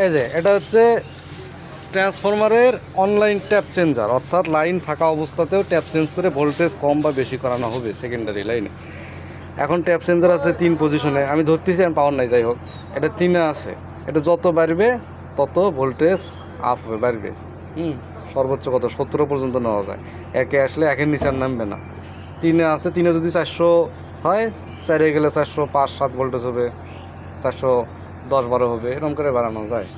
এই যে, এটা হচ্ছে ট্রান্সফরমারের অনলাইন ট্যাপ চেঞ্জার অর্থাৎ লাইন ফাঁকা অবস্থাতেও ট্যাপ চেঞ্জ করে ভোল্টেজ কম বা বেশি করানো হবে সেকেন্ডারি লাইনে এখন ট্যাপ চেঞ্জার আছে তিন পজিশনে আমি ধরতেছি আমি পাওয়ার নাই, যাই হোক। এটা তিনে আছে। এটা যত বাড়বে, তত ভোল্টেজ আপ হবে বাড়বে। হুম, সর্বোচ্চ কত? সত্তর পর্যন্ত নেওয়া যায়। একে আসলে একের নিচে আর নামবে না। তিনে আছে, তিনে যদি চারশো হয়, চারে গেলে চারশো পাঁচ, সাত ভোল্টেজ হবে। চারশো দশ বারো হবে, এরকম করে বাড়ানো যায়।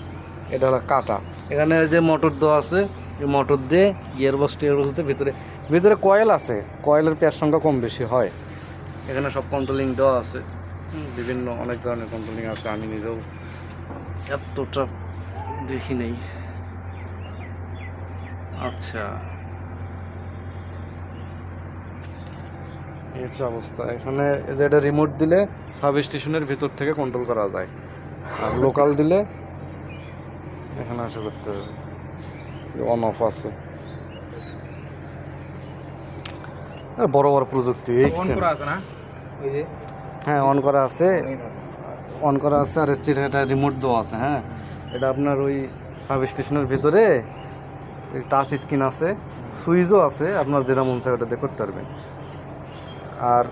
এটা হলো কাটা। এখানে যে মোটর দেওয়া আছে, এই মোটর দিয়ে ইয়ারবক্স টিয়ারবক্স দিয়ে ভিতরে ভিতরে কয়েল আছে। কয়েলের পেয়ার সংখ্যা কম বেশি হয়। এখানে সব কন্ট্রোলিং দেওয়া আছে। বিভিন্ন অনেক ধরনের কন্ট্রোলিং আছে, আমি নিজেও এতটা দেখি নেই। আচ্ছা। এই হচ্ছে অবস্থা, এখানে যে এটা রিমোট দিলে সাব স্টেশনের ভিতর থেকে কন্ট্রোল করা যায়। আর লোকাল দিলে এখানে আসে করতে হবে। অন অফ আছে। বড় বড় প্রযুক্তি দেখছেন? আছে না? ওই যে হ্যাঁ অন করা আছে। অন করা আছে আর হচ্ছে এটা রিমোট দেওয়া আছে হ্যাঁ? এটা আপনার ওই সাব স্টেশনের ভিতরে টাচ স্ক্রিন আছে। সুইচও আছে আপনার যেটা মন চায় ওটা দিয়ে করতে পারবেন। আর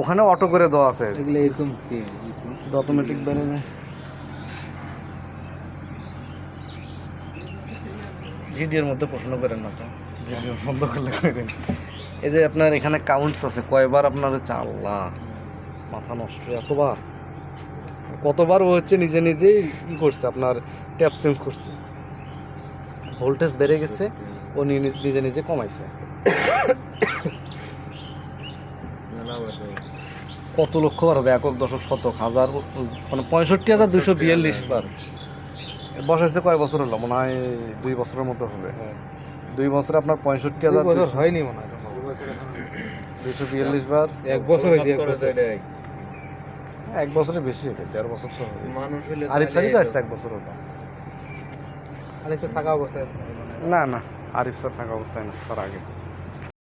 ওখানে অটো করে দেওয়া আছে। এরকম কি? অটোমেটিক বেড়ে যায় ভিডিওর মধ্যে প্রশ্ন করেন না তো। ভিডিও বন্ধ করলে করেন? এই যে আপনার এখানে কাউন্টস আছে কয়বার আপনার হচ্ছে আল্লাহ মাথা নষ্ট এতবার? কতবার ও হচ্ছে নিজে নিজেই ই করছে আপনার ট্যাপ চেঞ্জ করছে। ভোল্টেজ বেড়ে গেছে ও নি- নিজে নিজে কমাইছে। কত লক্ষ বার হবে? একক দশক শতক হাজার মানে পঁয়ষট্টি হাজার দুইশো বিয়াল্লিশ বার। বসাইছে কয় বছর হলো? মনে হয় দুই বছরের মতো হবে। দুই বছরে আপনার পঁয়ষট্টি হাজার বছর হয়নি মনে হয় দুইশো বিয়াল্লিশ বার। এক বছর হয়েছে এক বছর এক বছরে বেশি হবে দেড় বছর তো হবে। আরিফ সারি তো আসছে এক বছর হলো। আরেকটু থাকা অবস্থায় না না আরিফ স্যার থাকা অবস্থায় না তার আগে।